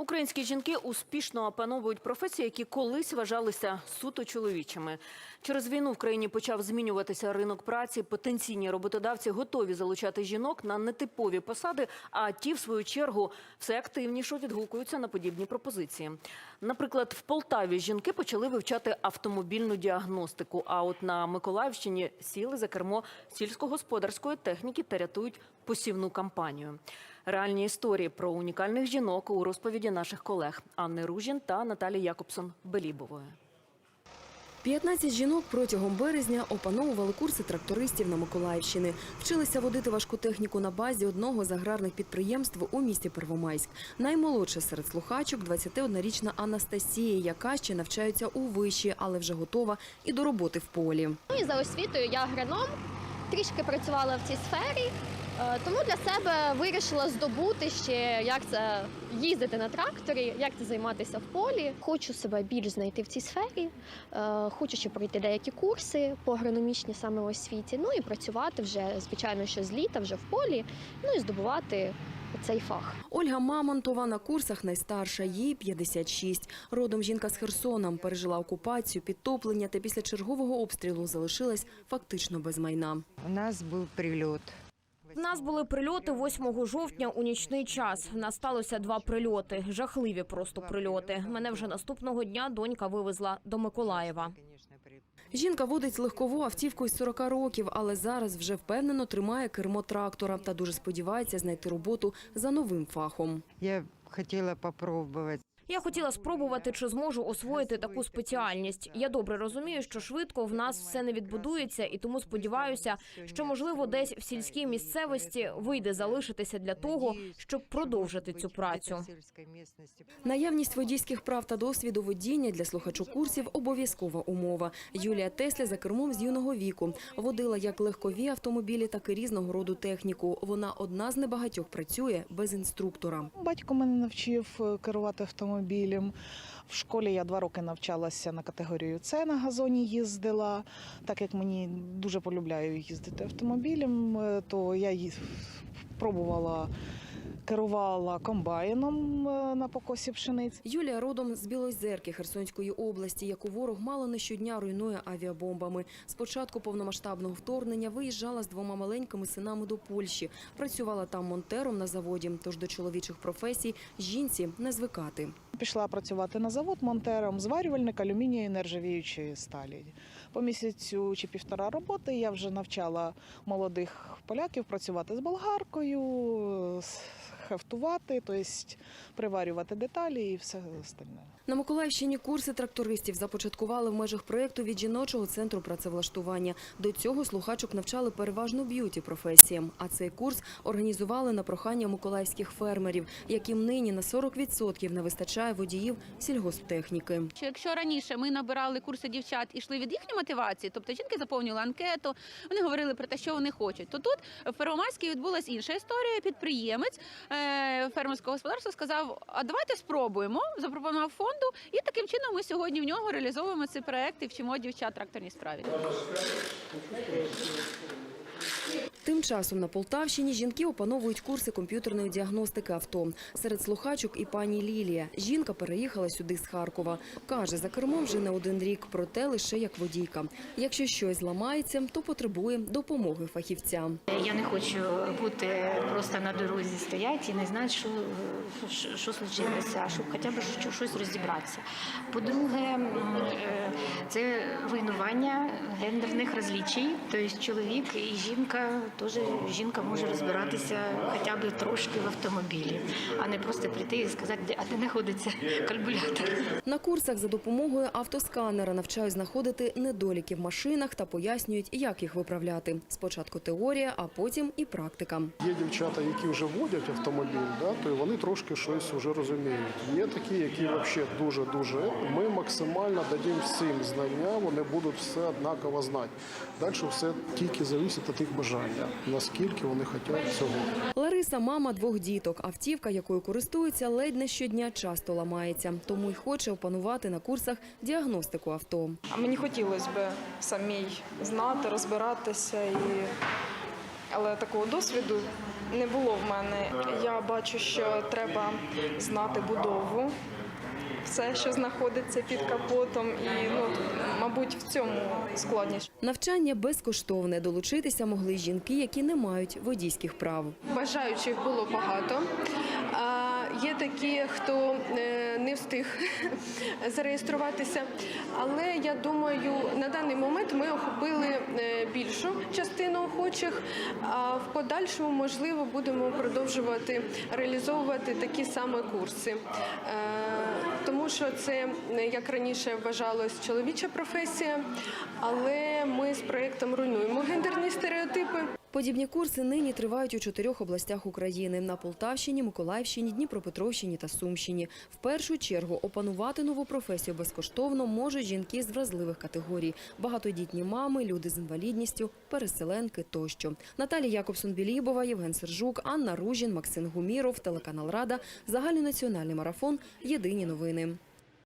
Українські жінки успішно опановують професії, які колись вважалися суто чоловічими. Через війну в країні почав змінюватися ринок праці. Потенційні роботодавці готові залучати жінок на нетипові посади, а ті, в свою чергу, все активніше відгукуються на подібні пропозиції. Наприклад, в Полтаві жінки почали вивчати автомобільну діагностику. А от на Миколаївщині сіли за кермо сільськогосподарської техніки та рятують посівну кампанію. Реальні історії про унікальних жінок у розповіді наших колег Анни Ружін та Наталі Якобсон Белібової. 15 жінок протягом березня опановували курси трактористів на Миколаївщини. Вчилися водити важку техніку на базі одного з аграрних підприємств у місті Первомайськ. Наймолодша серед слухачок – 21-річна Анастасія, яка ще навчається у виші, але вже готова і до роботи в полі. Ну і за освітою я агроном, трішки працювала в цій сфері, тому для себе вирішила здобути ще, як це їздити на тракторі, як це займатися в полі. Хочу себе більш знайти в цій сфері, е, хочу ще пройти деякі курси по агрономічній саме освіті, ну і працювати вже, звичайно, що з літа вже в полі, ну і здобувати цей фах. Ольга Мамонтова на курсах найстарша, їй 56. Родом жінка з Херсона, пережила окупацію, підтоплення та після чергового обстрілу залишилась фактично без майна. У нас був прильот. В нас були прильоти 8 жовтня у нічний час. В нас сталося два прильоти, жахливі просто прильоти. Мене вже наступного дня донька вивезла до Миколаєва. Жінка водить легкову автівку із 40 років, але зараз вже впевнено тримає кермо трактора та дуже сподівається знайти роботу за новим фахом. Я хотіла попробувати. Я хотіла спробувати, чи зможу освоїти таку спеціальність. Я добре розумію, що швидко в нас все не відбудується, і тому сподіваюся, що можливо десь в сільській місцевості вийде залишитися для того, щоб продовжити цю працю. Наявність водійських прав та досвіду водіння для слухачу курсів обов'язкова умова. Юлія Тесля за кермом з юного віку водила як легкові автомобілі, так і різного роду техніку. Вона одна з небагатьох працює без інструктора. Батько мене навчив е, керувати автомобілем. В школі я два роки навчалася на категорію С на газоні їздила. Так як мені дуже полюбляю їздити автомобілем, е, то я пробувала керувала комбайном е, на покосі пшениці. Юлія родом з Білозерки Херсонської області, яку ворог мало не щодня руйнує авіабомбами. З початку повномасштабного вторгнення виїжджала з двома маленькими синами до Польщі. Працювала там монтером на заводі. Тож до чоловічих професій жінці не звикати. Пішла працювати на завод монтером, зварювальник алюмінію і нержавіючої сталі. По місяцю чи півтора роботи я вже навчала молодих поляків працювати з болгаркою, с- хефтувати, тобто приварювати деталі і все остальне. На Миколаївщині курси трактористів започаткували в межах проєкту від жіночого центру працевлаштування. До цього слухачок навчали переважно б'юті професіям. А цей курс організували на прохання миколаївських фермерів, яким нині на 40% не вистачає водіїв сільгосптехніки. Якщо раніше ми набирали курси дівчат і йшли від їхньої мотивації, тобто жінки заповнювали анкету, вони говорили про те, що вони хочуть, то тут в Первомайській відбулася інша історія. Підприємець е, фермерського господарства сказав: а давайте спробуємо, запропонував фонду, і таким чином ми сьогодні в нього реалізовуємо цей проект і вчимо дівчат тракторній справі. Тим часом на Полтавщині жінки опановують курси комп'ютерної діагностики авто. Серед слухачок і пані Лілія. Жінка переїхала сюди з Харкова. Каже, за кермом вже не один рік, проте лише як водійка. Якщо щось зламається, то потребує допомоги фахівця. Я не хочу бути просто на дорозі стояти і не знати, що, що, случилося, щоб хоча б що- щось розібратися. По-друге, е, це руйнування гендерних розлічень. Тобто чоловік і жінка теж жінка може розбиратися хоча б трошки в автомобілі, а не просто прийти і сказати, де а де знаходиться калькулятор. На курсах за допомогою автосканера навчають знаходити недоліки в машинах та пояснюють, як їх виправляти. Спочатку теорія, а потім і практика. Є дівчата, які вже водять автомобіль, да, то вони трошки щось вже розуміють. Є такі, які взагалі дуже-дуже. Ми максимально дадимо всім знання, вони будуть все однаково знати. Далі все тільки залежить від їх бажання, наскільки вони хочуть цього. Лариса мама двох діток. Автівка, якою користується, ледь не щодня часто ламається. Тому й хоче опанувати на курсах діагностику авто. А мені хотілося б самій знати, розбиратися, і... але такого досвіду не було в мене. Я бачу, що треба знати будову, все, що знаходиться під капотом, і ну, мабуть, в цьому складніше. Навчання безкоштовне. Долучитися могли жінки, які не мають водійських прав. Бажаючих було багато. Є такі, хто е, не встиг зареєструватися. Але я думаю, на даний момент ми охопили е, більшу частину охочих. А в подальшому, можливо, будемо продовжувати реалізовувати такі саме курси. Е, Тому що це, як раніше вважалось, чоловіча професія, але ми з проєктом руйнуємо гендерні стереотипи. Подібні курси нині тривають у чотирьох областях України – на Полтавщині, Миколаївщині, Дніпропетровщині та Сумщині. В першу чергу опанувати нову професію безкоштовно можуть жінки з вразливих категорій – багатодітні мами, люди з інвалідністю, переселенки тощо. Наталія Якобсон-Білібова, Євген Сержук, Анна Ружін, Максим Гуміров, телеканал Рада, загальнонаціональний марафон «Єдині новини».